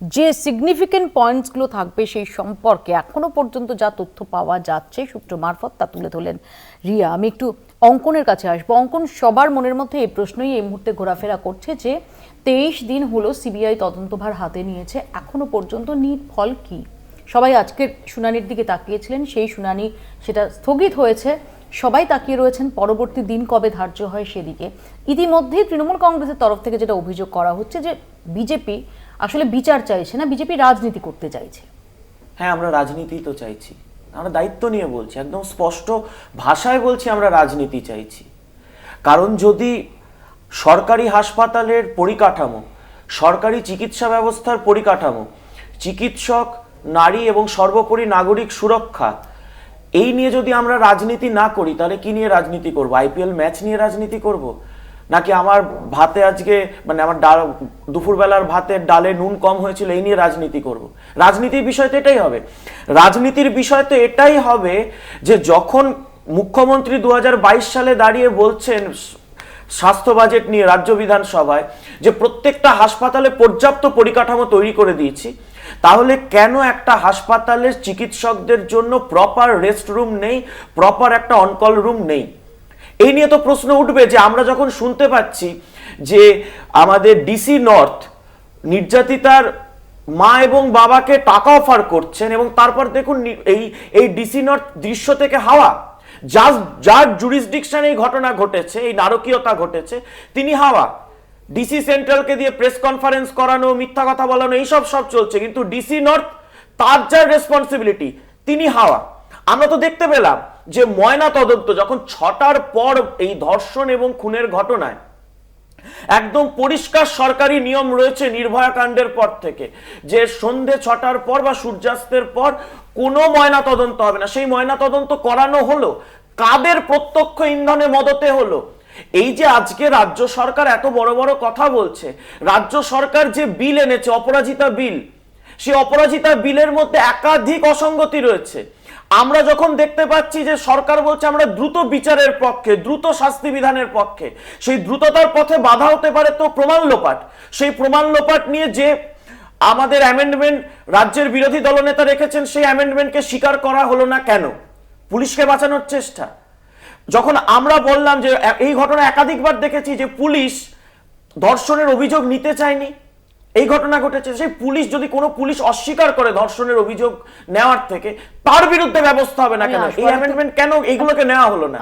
যে সিগনিফিকেন্ট পয়েন্টসগুলো থাকবে সেই সম্পর্কে এখনও পর্যন্ত যা তথ্য পাওয়া যাচ্ছে সূত্র মারফত তা তুলে ধরলেন রিয়া। আমি একটু অঙ্কনের কাছে আসব। অঙ্কন সবার মনের মধ্যে এই প্রশ্নই এই মুহূর্তে ঘোরাফেরা করছে যে, তেইশ দিন হলো সিবিআই তদন্তভার হাতে নিয়েছে, এখনও পর্যন্ত নিট ফল কি? সবাই আজকের শুনানির দিকে তাকিয়েছিলেন, সেই শুনানি সেটা স্থগিত হয়েছে। সবাই তাকিয়ে রয়েছেন পরবর্তী দিন কবে ধার্য হয় সেদিকে। ইতিমধ্যেই তৃণমূল কংগ্রেসের তরফ থেকে যেটা অভিযোগ করা হচ্ছে যে বিজেপি আসলে বিচার চাইছে না, বিজেপি রাজনীতি করতে চাইছে। হ্যাঁ আমরা রাজনীতি তো চাইছি। আমরা দায়িত্ব নিয়ে বলছি, একদম স্পষ্ট ভাষায় বলছি আমরা রাজনীতি চাইছি। কারণ যদি সরকারি হাসপাতালের পরিকাঠামো, সরকারি চিকিৎসা ব্যবস্থার পরিকাঠামো, চিকিৎসক, নারী এবং সর্বোপরি নাগরিক সুরক্ষা এই নিয়ে যদি আমরা রাজনীতি না করি, তাহলে কি নিয়ে রাজনীতি করব? আইপিএল ম্যাচ নিয়ে রাজনীতি করব? নাকি আমার ভাতে আজকে মানে আমার ডাল, দুপুরবেলার ভাতে ডালে নুন কম হয়েছিল, এই নিয়ে রাজনীতি করব? রাজনীতির বিষয় তো এটাই হবে। রাজনীতির বিষয় তো এটাই হবে যে, যখন মুখ্যমন্ত্রী দু হাজার বাইশ সালে দাঁড়িয়ে বলছেন স্বাস্থ্য বাজেট নিয়ে রাজ্য বিধানসভায় যে প্রত্যেকটা হাসপাতালে পর্যাপ্ত পরিকাঠামো তৈরি করে দিয়েছি, তাহলে কেন একটা হাসপাতালের চিকিৎসকদের জন্য প্রপার রেস্ট রুম নেই প্রপার একটা অনকল রুম নেই? এই নিয়ে তো প্রশ্ন উঠবে যে আমরা যখন শুনতে পাচ্ছি যে আমাদের ডিসি নর্থ নির্যাতিতার মা এবং বাবাকে টাকা অফার করছেন এবং তারপর দেখুন এই এই ডিসি নর্থ দৃশ্য থেকে হাওয়া। যার যার জুরিসডিকশন এই ঘটনা ঘটেছে, এই নারকীয়তা ঘটেছে, তিনি হাওয়া। ডিসি সেন্ট্রালকে দিয়ে প্রেস কনফারেন্স করানো, মিথ্যা কথা বলানো, এইসব সব চলছে, কিন্তু ডিসি নর্থ তার যার রেসপন্সিবিলিটি তিনি হাওয়া। আমরা তো দেখতে পেলাম যে ময়না তদন্ত যখন ছটার পর এই ধর্ষণ এবং খুনের ঘটনায় একদম পরিষ্কার সরকারি নিয়ম রয়েছে নির্ভয়া কাণ্ডের পর থেকে। যে সন্ধে ছটার পর বা সূর্যাস্তের পর কোনো ময়না তদন্ত হবে না। সেই ময়না তদন্ত করানো হলো। কাদের প্রত্যক্ষ ইন্ধনে মদতে হলো? এই যে আজকে রাজ্য সরকার এত বড় বড় কথা বলছে, রাজ্য সরকার যে বিল এনেছে, অপরাজিতা বিল সেই অপরাজিতা বিলের মধ্যে একাধিক অসঙ্গতি রয়েছে। আমরা যখন দেখতে পাচ্ছি যে সরকার বলছে আমরা দ্রুত বিচারের পক্ষে, দ্রুত শাস্তি বিধানের পক্ষে, সেই দ্রুততার পথে বাধা হতে পারে তো প্রমাণ লোপাট। সেই প্রমাণ লোপাট নিয়ে যে আমাদের অ্যামেন্ডমেন্ট রাজ্যের বিরোধী দলনেতা রেখেছেন, সেই অ্যামেন্ডমেন্টকে স্বীকার করা হলো না কেন? পুলিশকে বাঁচানোর চেষ্টা। যখন আমরা বললাম যে এই ঘটনা একাধিকবার দেখেছি যে পুলিশ ধর্ষণের অভিযোগ নিতে চায়নি এই ঘটনা ঘটেছে সেই পুলিশ যদি কোনো পুলিশ অস্বীকার করে ধর্ষণের অভিযোগ নেওয়ার থেকে তার বিরুদ্ধে ব্যবস্থা হবে না কেন? এই অ্যামেন্ডমেন্ট কেন এইগুলোকে নেওয়া হলো না?